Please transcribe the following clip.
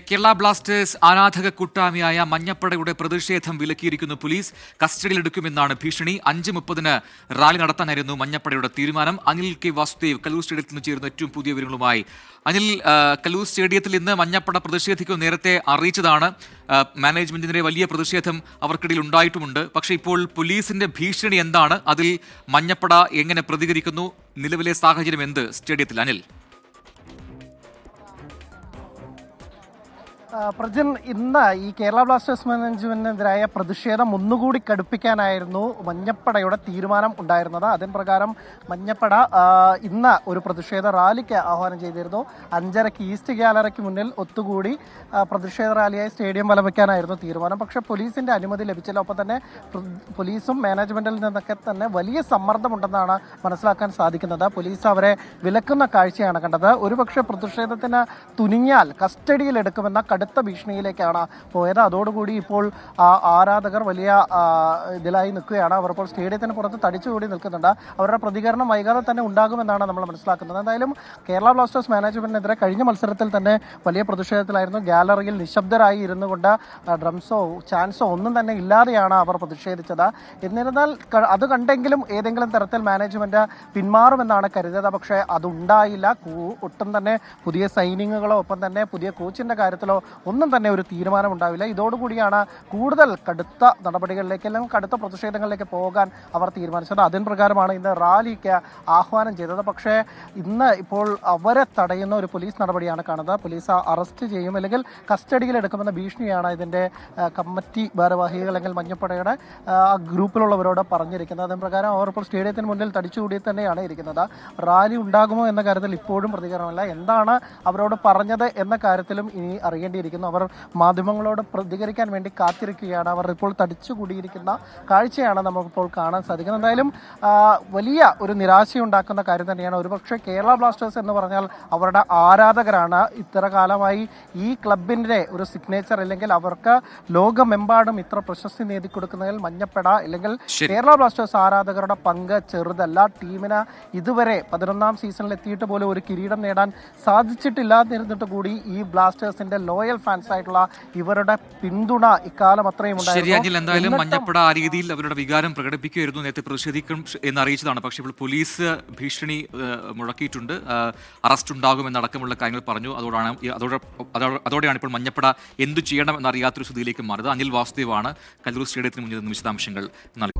Kerala Blasters ആരാധക കൂട്ടായ്മയായ മഞ്ഞപ്പടയുടെ പ്രതിഷേധം വിലക്കിയിരിക്കുന്നു പോലീസ് കസ്റ്റഡിയിലെടുക്കുമെന്നാണ് ഭീഷണി. അഞ്ച് മുപ്പതിന് റാലി നടത്താനായിരുന്നു മഞ്ഞപ്പടയുടെ തീരുമാനം. അനിൽ കെ വാസുദേവ് കല്ലൂർ സ്റ്റേഡിയത്തിൽ നിന്ന് ചേരുന്ന ഏറ്റവും പുതിയ വിവരങ്ങളുമായി. അനിൽ കലൂർ സ്റ്റേഡിയത്തിൽ ഇന്ന് മഞ്ഞപ്പട പ്രതിഷേധിക്കും നേരത്തെ അറിയിച്ചതാണ്. മാനേജ്മെന്റിനെ വലിയ പ്രതിഷേധം അവർക്കിടയിൽ ഉണ്ടായിട്ടുമുണ്ട്. പക്ഷേ ഇപ്പോൾ പോലീസിന്റെ ഭീഷണി എന്താണ്? അതിൽ മഞ്ഞപ്പട എങ്ങനെ പ്രതികരിക്കുന്നു? നിലവിലെ സാഹചര്യം എന്ത്? സ്റ്റേഡിയത്തിൽ അനിൽ. പ്രജൻ ഇന്ന് ഈ കേരള ബ്ലാസ്റ്റേഴ്സ് മാനേജ്മെന്റിനെതിരായ പ്രതിഷേധം ഒന്നുകൂടി കടുപ്പിക്കാനായിരുന്നു മഞ്ഞപ്പടയുടെ തീരുമാനം ഉണ്ടായിരുന്നത്. അതിന് പ്രകാരം മഞ്ഞപ്പട ഇന്ന് ഒരു പ്രതിഷേധ റാലിക്ക് ആഹ്വാനം ചെയ്തിരുന്നു. അഞ്ചരയ്ക്ക് ഈസ്റ്റ് ഗ്യാലറിക്ക് മുന്നിൽ ഒത്തുകൂടി പ്രതിഷേധ റാലിയായി സ്റ്റേഡിയം വലം വയ്ക്കാനായിരുന്നു തീരുമാനം. പക്ഷേ പോലീസിന്റെ അനുമതി ലഭിച്ചില്ല. ഒപ്പം തന്നെ പോലീസും മാനേജ്മെന്റിൽ നിന്നൊക്കെ തന്നെ വലിയ സമ്മർദ്ദമുണ്ടെന്നാണ് മനസ്സിലാക്കാൻ സാധിക്കുന്നത്. പോലീസ് അവരെ വിലക്കുന്ന കാഴ്ചയാണ് കണ്ടത്. ഒരുപക്ഷെ പ്രതിഷേധത്തിന് തുനിഞ്ഞാൽ കസ്റ്റഡിയിൽ എടുക്കുമെന്ന കടുത്ത ഭീഷണിയിലേക്കാണ് പോയത്. അതോടുകൂടി ഇപ്പോൾ ആരാധകർ വലിയ ഇതിലായി നിൽക്കുകയാണ്. അവർ ഇപ്പോൾ സ്റ്റേഡിയത്തിന് പുറത്ത് തടിച്ചുകൂടി നിൽക്കുന്നുണ്ട്. അവരുടെ പ്രതികരണം വൈകാതെ തന്നെ ഉണ്ടാകുമെന്നാണ് നമ്മൾ മനസ്സിലാക്കുന്നത്. എന്തായാലും കേരള ബ്ലാസ്റ്റേഴ്സ് മാനേജ്മെന്റിനെതിരെ കഴിഞ്ഞ മത്സരത്തിൽ തന്നെ വലിയ പ്രതിഷേധത്തിലായിരുന്നു. ഗാലറിയിൽ നിശബ്ദരായി ഇരുന്നു കൊണ്ട് ഡ്രംസോ ചാൻസോ ഒന്നും തന്നെ ഇല്ലാതെയാണ് അവർ പ്രതിഷേധിച്ചത്. എന്നിരുന്നാൽ അത് കണ്ടെങ്കിലും ഏതെങ്കിലും തരത്തിൽ മാനേജ്മെന്റ് പിന്മാറുമെന്നാണ് കരുതിയത്. പക്ഷേ അതുണ്ടായില്ല ഒട്ടും തന്നെ പുതിയ സൈനിങ്ങുകളോ ഒപ്പം തന്നെ പുതിയ കോച്ചിന്റെ കാര്യത്തിലോ ഒന്നും തന്നെ ഒരു തീരുമാനം ഉണ്ടാവില്ല ഇതോടുകൂടിയാണ് കൂടുതൽ കടുത്ത നടപടികളിലേക്ക് അല്ലെങ്കിൽ കടുത്ത പ്രതിഷേധങ്ങളിലേക്ക് പോകാൻ അവർ തീരുമാനിച്ചത്. അതിന് പ്രകാരമാണ് ഇന്ന് റാലിക്ക് ആഹ്വാനം ചെയ്തത്. പക്ഷേ ഇന്ന് ഇപ്പോൾ അവരെ തടയുന്ന ഒരു പോലീസ് നടപടിയാണ് കാണുന്നത്. പോലീസ് അറസ്റ്റ് ചെയ്യും അല്ലെങ്കിൽ കസ്റ്റഡിയിൽ എടുക്കുമെന്ന ഭീഷണിയാണ് ഇതിന്റെ കമ്മിറ്റി ഭാരവാഹികൾ അല്ലെങ്കിൽ മഞ്ഞപ്പടയുടെ ഗ്രൂപ്പിലുള്ളവരോട് പറഞ്ഞിരിക്കുന്നത്. അതിന് പ്രകാരം അവർ ഇപ്പോൾ സ്റ്റേഡിയത്തിന് മുന്നിൽ തടിച്ചുകൂടി തന്നെയാണ് ഇരിക്കുന്നത്. റാലി ഉണ്ടാകുമോ എന്ന കാര്യത്തിൽ ഇപ്പോഴും പ്രതികരണമില്ല. എന്താണ് അവരോട് പറഞ്ഞത് എന്ന കാര്യത്തിലും ഇനി അറിയേണ്ടിയിരിക്കുന്നു അവർ മാധ്യമങ്ങളോട് പ്രതികരിക്കാൻ വേണ്ടി കാത്തിരിക്കുകയാണ്. അവർ ഇപ്പോൾ തടിച്ചുകൂടിയിരിക്കുന്ന കാഴ്ചയാണ് നമുക്കിപ്പോൾ കാണാൻ സാധിക്കുന്നത്. എന്തായാലും വലിയ ഒരു നിരാശയുണ്ടാക്കുന്ന കാര്യം തന്നെയാണ്. ഒരുപക്ഷെ കേരള ബ്ലാസ്റ്റേഴ്സ് എന്ന് പറഞ്ഞാൽ അവരുടെ ആരാധകരാണ്. ഇത്ര കാലമായി ഈ ക്ലബിന്റെ ഒരു സിഗ്നേച്ചർ അല്ലെങ്കിൽ അവർക്ക് ലോകമെമ്പാടും ഇത്ര പ്രശസ്തി നേടിക്കൊടുക്കുന്നതിൽ മഞ്ഞപ്പെട. അല്ലെങ്കിൽ കേരള ബ്ലാസ്റ്റേഴ്സ് ആരാധകരുടെ പങ്ക് ചെറുതല്ല. ടീമിന് ഇതുവരെ പതിനൊന്നാം സീസണിൽ എത്തിയിട്ട് പോലും ഒരു കിരീടം നേടാൻ സാധിച്ചിട്ടില്ലാതിരുന്നിട്ട് കൂടി ഈ ബ്ലാസ്റ്റേഴ്സിന്റെ ലോയൽ ഫാൻസ് ആയിട്ടുള്ള ഇവരുടെ പിന്തുണ ഇക്കാലം അത്രയും ശരി ഉണ്ടായിരുന്നു അനിൽ എന്തായാലും മഞ്ഞപ്പട ആ രീതിയിൽ അവരുടെ വികാരം പ്രകടിപ്പിക്കുകയായിരുന്നു നേരത്തെ പ്രതിഷേധിക്കും എന്ന് അറിയിച്ചതാണ് പക്ഷേ ഇപ്പോൾ പോലീസ് ഭീഷണി മുഴക്കിയിട്ടുണ്ട്. അറസ്റ്റ് ഉണ്ടാകുമെന്നടക്കമുള്ള കാര്യങ്ങൾ പറഞ്ഞു. അതോടാണ് അതോടെ അതോ- അതോടെയാണ് ഇപ്പോൾ മഞ്ഞപ്പട എന്തു ചെയ്യണം എന്നറിയാത്തൊരു സ്ഥിതിയിലേക്ക് മാറിയത്. അനിൽ വാസുദേവാണ് കല്ലൂർ സ്റ്റേഡിയത്തിന് മുന്നിൽ നിന്ന് വിശദാംശങ്ങൾ നൽകി